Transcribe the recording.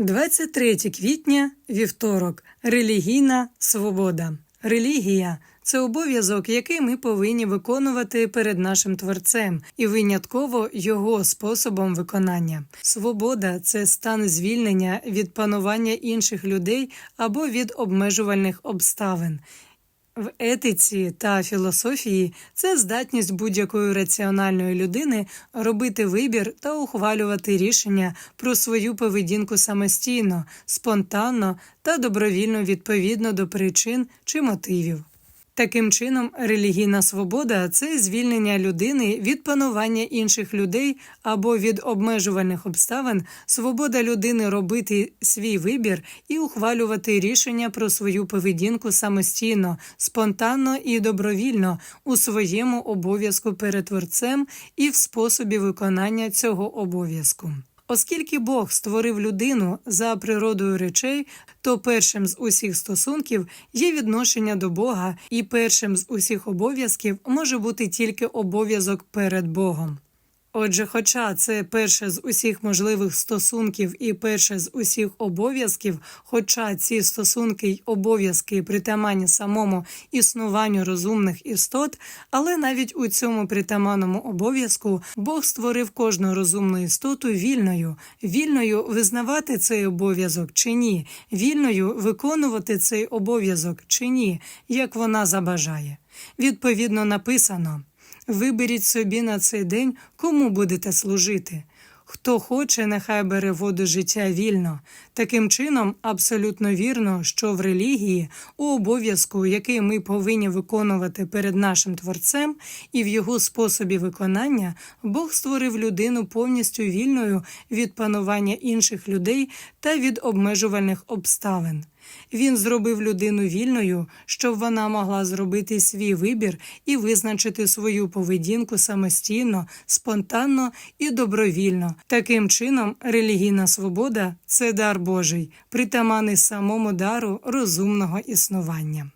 23 квітня, вівторок. Релігійна свобода. Релігія це обов'язок, який ми повинні виконувати перед нашим творцем, і винятково його способом виконання. Свобода це стан звільнення від панування інших людей або від обмежувальних обставин. В етиці та філософії це здатність будь-якої раціональної людини робити вибір та ухвалювати рішення про свою поведінку самостійно, спонтанно та добровільно відповідно до причин чи мотивів. Таким чином, релігійна свобода це звільнення людини від панування інших людей або від обмежувальних обставин, свобода людини робити свій вибір і ухвалювати рішення про свою поведінку самостійно, спонтанно і добровільно у своєму обов'язку перед творцем і в способі виконання цього обов'язку. Оскільки Бог створив людину за природою речей, то першим з усіх стосунків є відношення до Бога, і першим з усіх обов'язків може бути тільки обов'язок перед Богом. Отже, хоча це перше з усіх можливих стосунків і перше з усіх обов'язків, хоча ці стосунки й обов'язки притаманні самому існуванню розумних істот, але навіть у цьому притаманному обов'язку Бог створив кожну розумну істоту вільною, вільною визнавати цей обов'язок чи ні, вільною виконувати цей обов'язок чи ні, як вона забажає. Відповідно написано. Виберіть собі на цей день, кому будете служити. Хто хоче, нехай бере воду життя вільно. Таким чином, абсолютно вірно, що в релігії, у обов'язку, який ми повинні виконувати перед нашим творцем, і в його способі виконання, Бог створив людину повністю вільною від панування інших людей та від обмежувальних обставин. Він зробив людину вільною, щоб вона могла зробити свій вибір і визначити свою поведінку самостійно, спонтанно і добровільно. Таким чином, релігійна свобода це дар Божий, притаманий самому дару розумного існування.